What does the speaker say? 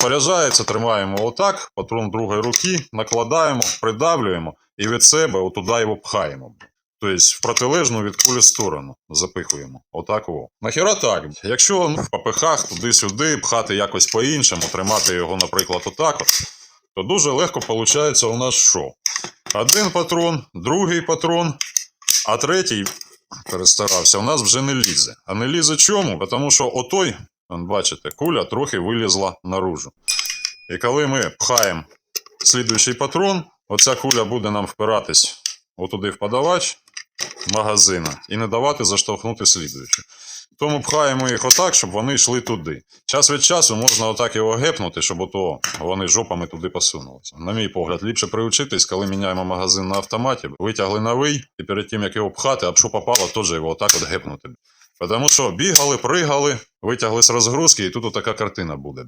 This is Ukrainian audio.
споряджається, тримаємо отак, патрон другої руки, накладаємо, придавлюємо і від себе отуди його пхаємо. Тобто в протилежну від кулі сторону запихуємо. Отак о. Нахіра так. Якщо ну, в попихах туди-сюди, пхати якось по-іншому, тримати його, наприклад, отак, от, то дуже легко виходить у нас що? Один патрон, другий патрон, а третій перестарався, у нас вже не лізе. А не лізе чому? Тому що отой, бачите, куля трохи вилізла наружу. І коли ми пхаємо слідуючий патрон, оця куля буде нам впиратись отуди в подавач магазина і не давати заштовхнути слідуючу. Тому пхаємо їх отак, щоб вони йшли туди. Час від часу можна отак його гепнути, щоб ото вони жопами туди посунулися. На мій погляд, ліпше приучитись, коли міняємо магазин на автоматі, витягли новий, і перед тим, як його пхати, а що попало, теж його отак от гепнути. Тому що бігали, пригали, витягли з розгрузки, і тут отака картина буде.